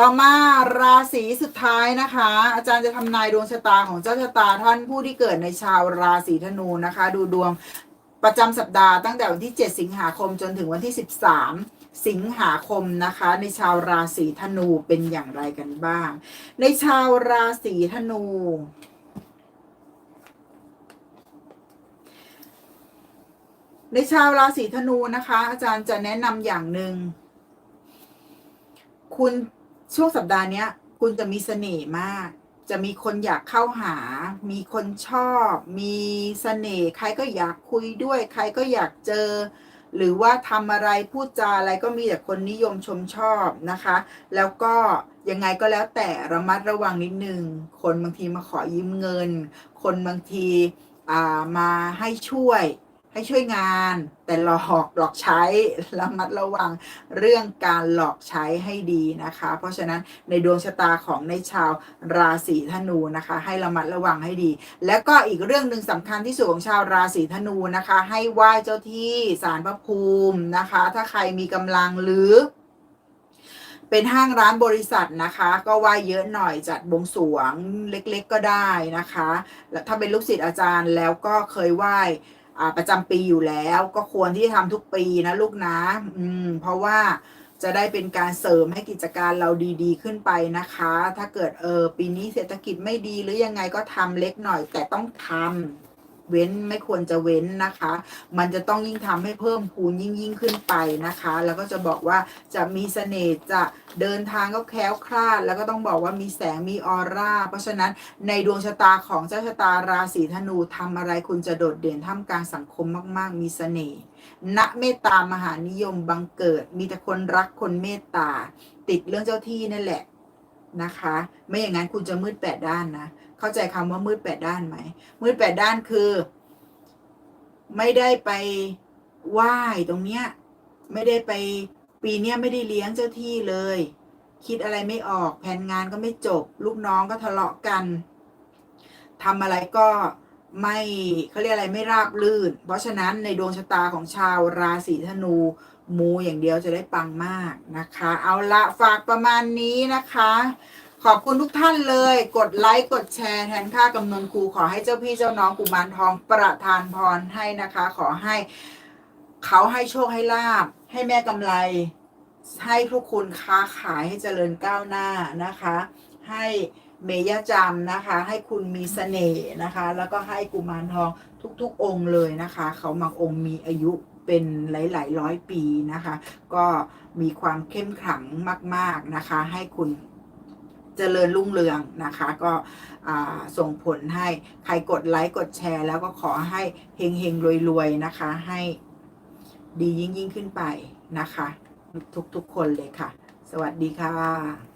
ต่อมาราศีสุดท้ายนะคะ อาจารย์จะทำนายดวงชะตาของเจ้าชะตาท่านผู้ที่เกิดในชาวราศีธนูนะคะ ดูดวงประจำสัปดาห์ตั้งแต่วันที่ 7 สิงหาคมจนถึงวันที่ 13 สิงหาคมนะคะ ในชาวราศีธนูเป็นอย่างไรกันบ้าง ในชาวราศีธนูในชาวราศีธนูนะคะ อาจารย์จะแนะนำอย่างหนึ่งคุณ ช่วงสัปดาห์เนี้ยคุณจะมีเสน่ห์มาก จะมีคนอยากเข้าหา มีคนชอบ มีเสน่ห์ใครก็อยากคุยด้วย ใครก็อยากเจอ หรือว่าทำอะไรพูดจาอะไรก็มีแต่คนนิยมชมชอบนะคะ แล้วก็ยังไงก็แล้วแต่ระมัดระวังนิดนึง คนบางทีมาขอยืมเงิน คนบางทีามาให้ช่วย ให้ช่วยงาน แต่หลอกหลอกใช้ระมัดระวังเรื่องการหลอกใช้ให้ดีนะคะ เพราะฉะนั้นในดวงชะตาของในชาวราศีธนูนะคะ ให้ระมัดระวังให้ดี แล้วก็อีกเรื่องหนึ่งสำคัญที่สุดของชาวราศีธนูนะคะ ให้ไหว้เจ้าที่ศาลพระภูมินะคะ ถ้าใครมีกำลังหรือเป็นห้างร้านบริษัทนะคะ ก็ไหว้เยอะหน่อยจัดบวงสรวงเล็กๆก็ได้นะคะแล้วถ้าเป็นลูกศิษย์อาจารย์แล้วก็เคยไหว้ ประจำปีอยู่แล้ว ก็ควรที่จะทำทุกปีนะลูกนะอืมเพราะว่าจะได้เป็นการเสริมให้กิจการเราดีๆ ขึ้นไปนะคะ ถ้าเกิดเออปีนี้เศรษฐกิจไม่ดีหรือยังไงก็ทำเล็กหน่อยแต่ต้องทำ เว้นไม่ควรจะเว้นนะคะ มันจะต้องยิ่งทำให้เพิ่มพูนยิ่งยิ่งขึ้นไปนะคะ แล้วก็จะบอกว่าจะมีเสน่ห์จะเดินทางก็แคล้วคลาด แล้วก็ต้องบอกว่ามีแสงมีออร่า เพราะฉะนั้นในดวงชะตาของเจ้าชะตาราศีธนูทำอะไรคุณจะโดดเด่นท่ามกลางสังคมมาก ๆ มีเสน่ห์ณเมตตามหานิยมบังเกิด มีแต่คนรักคนเมตตา ติดเรื่องเจ้าที่นั่นแหละ นะคะ ไม่อย่างนั้นคุณจะมืดแปดด้านนะ เข้าใจคำว่ามืดแปดด้านไหม มืดแปดด้านคือ ไม่ได้ไปไหว้ตรงเนี้ย ไม่ได้ไปปีเนี้ยไม่ได้เลี้ยงเจ้าที่เลย คิดอะไรไม่ออก แผนงานก็ไม่จบ ลูกน้องก็ทะเลาะกันทำอะไรก็ ไม่เขาเรียกอะไรไม่ราบรื่น เพราะฉะนั้นในดวงชะตาของชาวราศีธนู มูอย่างเดียวจะได้ปังมากนะคะ เอาละฝากประมาณนี้นะคะ ขอบคุณทุกท่านเลย กดไลค์กดแชร์แทนค่ากำนวนครูขอให้เจ้าพี่เจ้าน้องกุมารทองประทานพรให้นะคะ ขอให้เขาให้โชคให้ลาบ ให้แม่กำไร ให้ทุกคุณค้าขายให้เจริญก้าวหน้านะคะ ให้ เมยจำนะคะ ให้คุณมีเสน่ห์นะคะ แล้วก็ให้กุมารทองทุกๆ องค์เลยนะคะ เขาบางองค์มีอายุเป็นหลายๆร้อยปีนะคะ ก็มีความเข้มขลังมาก ๆนะคะ ให้คุณเจริญรุ่งเรืองนะคะ ก็ส่งผลให้ใครกดไลค์กดแชร์ แล้วก็ขอให้เฮงเฮงรวยรวยๆนะคะ ให้ดียิ่งยิ่งขึ้นไปนะคะ ทุกๆคนเลยค่ะ สวัสดีค่ะ